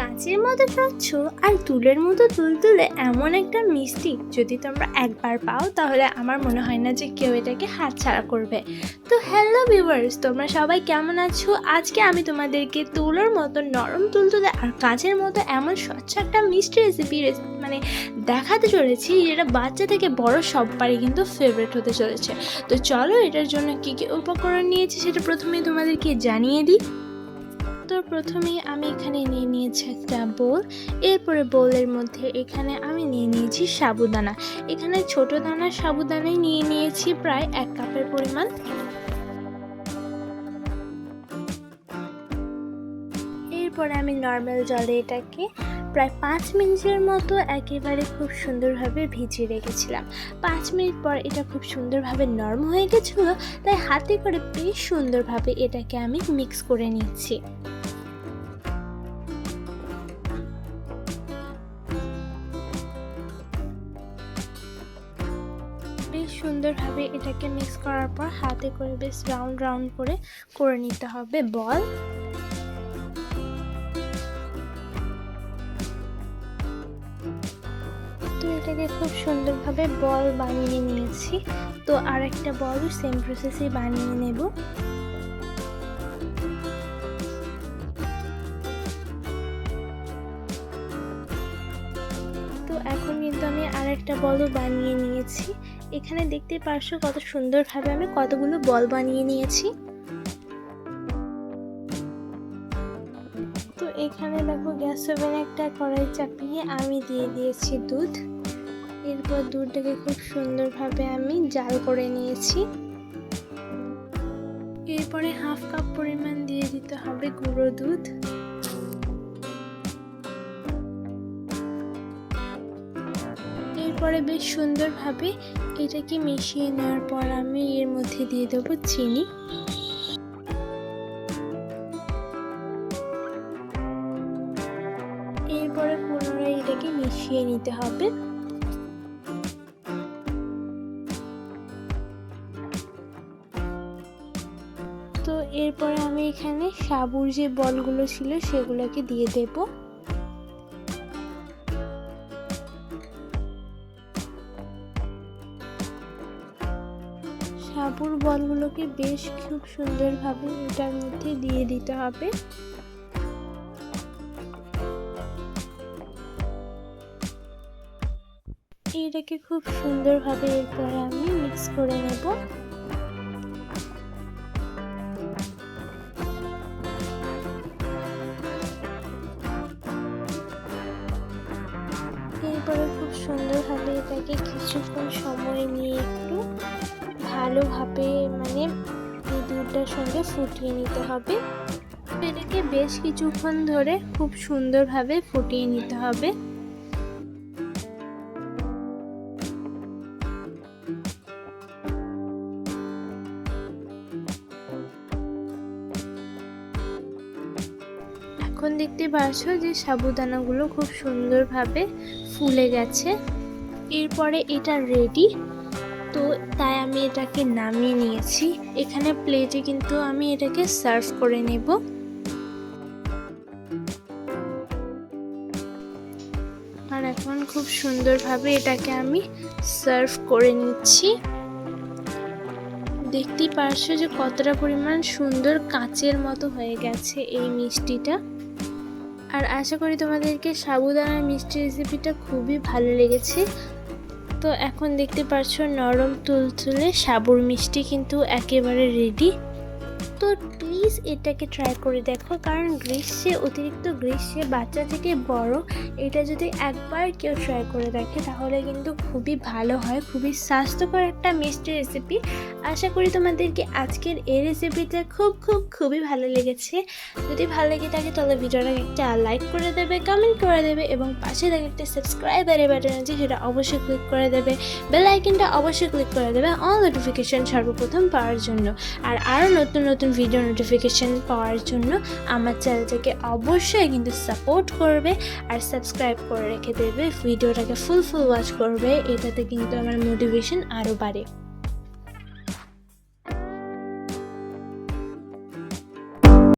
কাঁচের মতো স্বচ্ছ আর তুলের মতো তুলতুলে এমন একটা মিষ্টি যদি তোমরা একবার পাও, তাহলে আমার মনে হয় না যে কেউ এটাকে হাতছাড়া করবে। তো হ্যালো ভিউয়ার্স তোমরা সবাই কেমন আছো? আজকে আমি তোমাদেরকে তুলোর মতো নরম তুলতুলে আর কাঁচের মতো এমন স্বচ্ছ একটা মিষ্টি রেসিপি মানে দেখাতে চলেছি যেটা বাচ্চা থেকে বড় সববারই কিন্তু ফেভারিট হতে চলেছে। তো চলো এটার জন্য কী কী উপকরণ নিয়েছি সেটা প্রথমেই তোমাদেরকে জানিয়ে দিই। তো প্রথমেই আমি এখানে নিয়ে নিয়েছি একটা বোল। এরপরে বোলের মধ্যে এখানে আমি নিয়ে নিয়েছি সাবুদানা। এখানে ছোট দানা সাবুদানাই নিয়ে নিয়েছি, প্রায় এক কাপের পরিমাণ। এরপরে আমি নর্মাল জলে এটাকে প্রায় পাঁচ মিনিটের মতো একেবারে খুব সুন্দরভাবে ভিজিয়ে রেখেছিলাম। পাঁচ মিনিট পর এটা খুব সুন্দরভাবে নরম হয়ে গেছিল, তাই হাতে করে বেশ সুন্দরভাবে এটাকে আমি মিক্স করে নিচ্ছি। বেশ সুন্দরভাবে এটাকে মিক্স করার পর হাতে করে বেশ রাউন্ড রাউন্ড করে করে নিতে হবে বল। তো এটাকে খুব সুন্দরভাবে বল বানিয়ে নিয়েছি। তো আর একটা বল সেম প্রসেসে বানিয়ে নেব। তো এখন কিন্তু আমি আর একটা বলও বানিয়ে নিয়েছি। এখানে দেখতে পারছ কত সুন্দরভাবে আমি কতগুলো বল বানিয়ে নিয়েছি। তো এখানে দেখো গ্যাস ওভেনে একটা কড়াই চাপিয়ে আমি দিয়ে দিয়েছি দুধ। এরপর দুধটাকে খুব সুন্দরভাবে আমি জাল করে নিয়েছি। এরপরে হাফ কাপ পরিমাণ দিয়ে দিতে হবে গুঁড়ো দুধ। এরপরে বেশ সুন্দরভাবে এটাকে মিশিয়ে নেওয়ার পর আমি এর মধ্যে দিয়ে দেবো চিনি। এরপরে পুনরায় এটাকে মিশিয়ে নিতে হবে। তো এরপরে আমি এখানে সাবুর যে বলগুলো ছিল সেগুলোকে দিয়ে দেব। সাবুর বলগুলোকে বেশ খুব সুন্দরভাবে এটার মধ্যে দিয়ে দিতে হবে। এটাকে খুব সুন্দরভাবে এরপরে আমি মিক্স করে নেব। এরপরে খুব সুন্দরভাবে এটাকে কিছুক্ষণ সময় নিয়ে ভালোভাবে মানে দুধটার সঙ্গে ফুটিয়ে নিতে হবে। এটাকে বেশ কিছুক্ষণ ধরে খুব সুন্দরভাবে ফুটিয়ে নিতে হবে। এখন দেখতে পাচ্ছ যে সাবুদানাগুলো খুব সুন্দরভাবে ফুলে গেছে। এরপরে এটা রেডি তো তাই আমি এটাকে নামিয়ে নিয়েছি। এখানে প্লেটে কিন্তু আমি এটাকে সার্ভ করে নেব। আর এখন খুব সুন্দরভাবে এটাকে আমি সার্ভ করে নিচ্ছি। দেখতেই পারছ যে কতটা পরিমাণ সুন্দর কাঁচের মতো হয়ে গেছে এই মিষ্টিটা। আর আশা করি তোমাদেরকে সাবুদানার মিষ্টি রেসিপিটা খুবই ভালো লেগেছে। তো এখন দেখতে পাচ্ছ নরম তুলতুলে সাবুর মিষ্টি কিন্তু একেবারে রেডি তো প্লিজ এটাকে ট্রাই করে দেখো। কারণ গ্রীষ্মে, অতিরিক্ত গ্রীষ্মে বাচ্চা থেকে বড়, এটা যদি একবার কেউ ট্রাই করে দেখে, তাহলে কিন্তু খুবই ভালো হয়, খুবই স্বাস্থ্যকর একটা মিষ্টি রেসিপি আশা করি তোমাদেরকে আজকের এই রেসিপিটা খুব খুব, খুবই ভালো লেগেছে। যদি ভালো লেগে থাকে, তাহলে ভিডিওটাকে একটা লাইক করে দেবে কমেন্ট করে দেবে এবং পাশে থাকে একটা সাবস্ক্রাইবারের বাটন আছে, সেটা অবশ্যই ক্লিক করে দেবে। বেল আইকনটা অবশ্যই ক্লিক করে দেবে অল নোটিফিকেশন সর্বপ্রথম পাওয়ার জন্য। আর আরও নতুন নতুন ভিডিও নোটিফিকেশান পাওয়ার জন্য আমার চ্যানেলটাকে অবশ্যই কিন্তু সাপোর্ট করবে আর সাবস্ক্রাইব করে রেখে দেবে। ভিডিওটাকে ফুল ফুল ওয়াচ করবে। এটাতে কিন্তু আমার মোটিভেশন আরও বাড়ে।